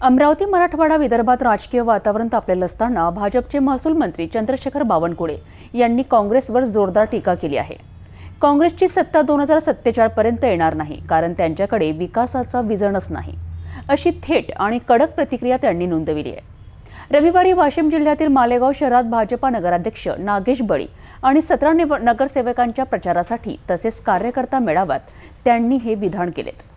अमरावती मराठवाडा विदर्भात राजकीय वातावरण तापलेलं असताना भाजपचे महसूल मंत्री चंद्रशेखर बावनकुळे यांनी काँग्रेसवर जोरदार टीका केली आहे. काँग्रेसची सत्ता दोन हजार सत्तेचाळपर्यंत येणार नाही कारण त्यांच्याकडे विकासाचा विजणच नाही. अशी थेट आणि कडक प्रतिक्रिया त्यांनी नोंदविली आहे. रविवारी वाशिम जिल्ह्यातील मालेगाव शहरात भाजपा नगराध्यक्ष नागेश बळी आणि सतरा नगरसेवकांच्या प्रचारासाठी तसेच कार्यकर्ता मेळाव्यात त्यांनी हे विधान केलेत.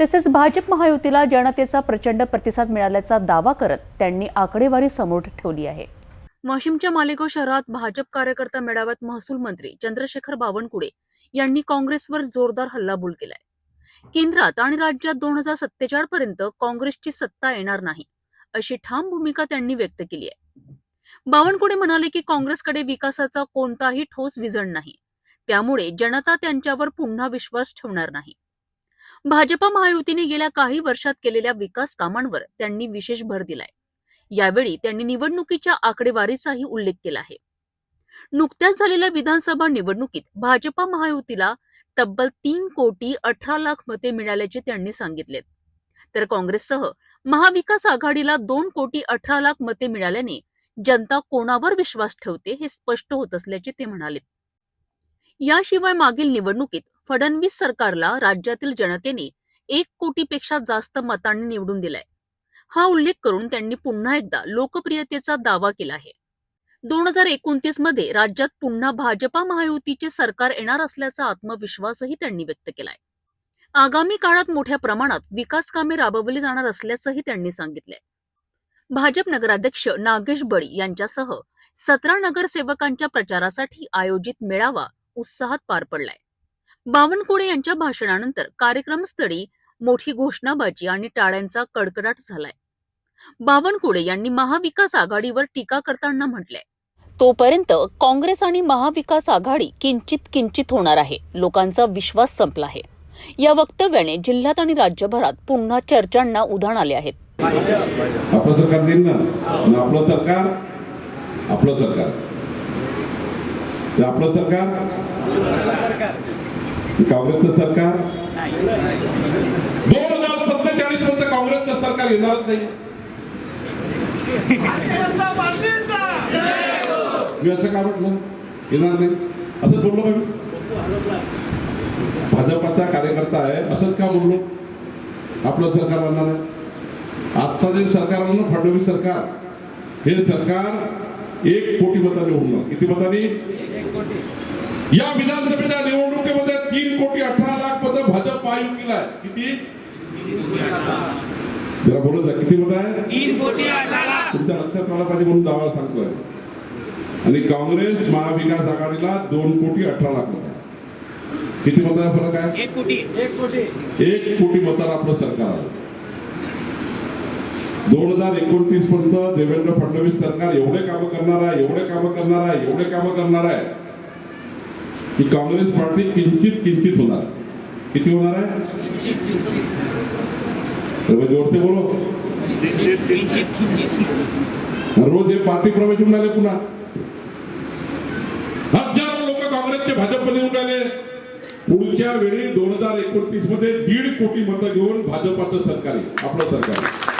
तसेच भाजप महायुतीला जनतेचा प्रचंड प्रतिसाद मिळाल्याचा दावा करत त्यांनी आकडेवारी समोर ठेवली आहे. वाशिमच्या मालेगाव शहरात भाजप कार्यकर्ता मेळाव्यात महसूल मंत्री चंद्रशेखर बावनकुळे यांनी काँग्रेसवर जोरदार हल्लाबोल केलाय. केंद्रात आणि राज्यात दोन हजार सत्तेचाळ पर्यंत काँग्रेसची सत्ता येणार नाही अशी ठाम भूमिका त्यांनी व्यक्त केली आहे. बावनकुळे म्हणाले की काँग्रेसकडे विकासाचा कोणताही ठोस विजन नाही त्यामुळे जनता त्यांच्यावर पुन्हा विश्वास ठेवणार नाही. भाजपा महायुतीने गेल्या काही वर्षात केलेल्या विकास कामांवर त्यांनी विशेष भर दिलाय. यावेळी त्यांनी निवडणुकीच्या आकडेवारीचाही उल्लेख केला आहे. नुकत्याच झालेल्या विधानसभा निवडणुकीत भाजपा महायुतीला तब्बल तीन कोटी अठरा लाख मते मिळाल्याचे त्यांनी सांगितलेत तर काँग्रेससह महाविकास आघाडीला दोन कोटी अठरा लाख मते मिळाल्याने जनता कोणावर विश्वास ठेवते हे स्पष्ट होत असल्याचे ते म्हणाले. याशिवाय मागील निवडणुकीत फडणवीस सरकारला राज्यातील जनतेने एक कोटीपेक्षा जास्त मतांनी निवडून दिलाय. हा उल्लेख करून त्यांनी पुन्हा एकदा लोकप्रियतेचा दावा केला आहे. दोन हजार एकोणतीसमध्ये राज्यात पुन्हा भाजपा महायुतीचे सरकार येणार असल्याचा आत्मविश्वासही त्यांनी व्यक्त केलाय. आगामी काळात मोठ्या प्रमाणात विकास कामे राबवली जाणार असल्याचंही त्यांनी सांगितलंय. भाजप नगराध्यक्ष नागेश बळी यांच्यासह सतरा नगरसेवकांच्या प्रचारासाठी आयोजित मेळावा उत्साहात पार पडलाय. बावनकुळे यांच्या भाषणानंतर कार्यक्रमस्थळी मोठी घोषणाबाजी आणि टाळ्यांचा कडकडाट झालाय. बावनकुळे यांनी महाविकास आघाडीवर टीका करताना म्हटलंय तोपर्यंत काँग्रेस आणि महाविकास आघाडी किंचित किंचित होणार आहे. लोकांचा विश्वास संपला आहे. या वक्तव्याने जिल्ह्यात आणि राज्यभरात पुन्हा चर्चांना उधाण आले आहेत. आपलं सरकार देईल ना? आपलं सरकार आपलं सरकार. आपलं सरकार? काँग्रेसचं सरकार? दोन हजार सत्तेचाळीस पर्यंत काँग्रेसचं सरकार येणारच नाही. मी असं का म्हटलं? येणार नाही. असंच बोललो का मी? भाजपाचा कार्यकर्ता आहे असंच का बोललो? आपलं सरकार आणणार आहे. आता जे सरकार ना फडणवीस सरकार हे सरकार एक कोटी मतांनी उडणार किती मतांनी? या विधानसभेच्या निवडणुकीमध्ये किती? जरा बोलत जा किती आहे तुमच्या लक्षात मला पाहिजे म्हणून दावा सांगतोय. आणि काँग्रेस महाविकास आघाडीला दोन कोटी अठरा लाख मत आहे किती मताचा फरक आहे? एक कोटी. एक कोटी. एक कोटी मतांना आपलं सरकार आलं. दोन हजार एकोणतीस पर्यंत देवेंद्र फडणवीस सरकार एवढे कामं करणार आहे एवढे कामं करणार आहे एवढे कामं करणार आहे की काँग्रेस पार्टी किंचित किंचित होणार. आहे. किती होणार आहे? तर बोलो. रोज हे पार्टी प्रवेश होऊन राहिले पुन्हा. हजारो लोक काँग्रेसचे भाजपमध्ये येऊन राहिले. पुढच्या वेळी दोन हजार एकोणतीसमध्ये दीड कोटी मतं घेऊन भाजपाचं सरकार आहे आपलं सरकार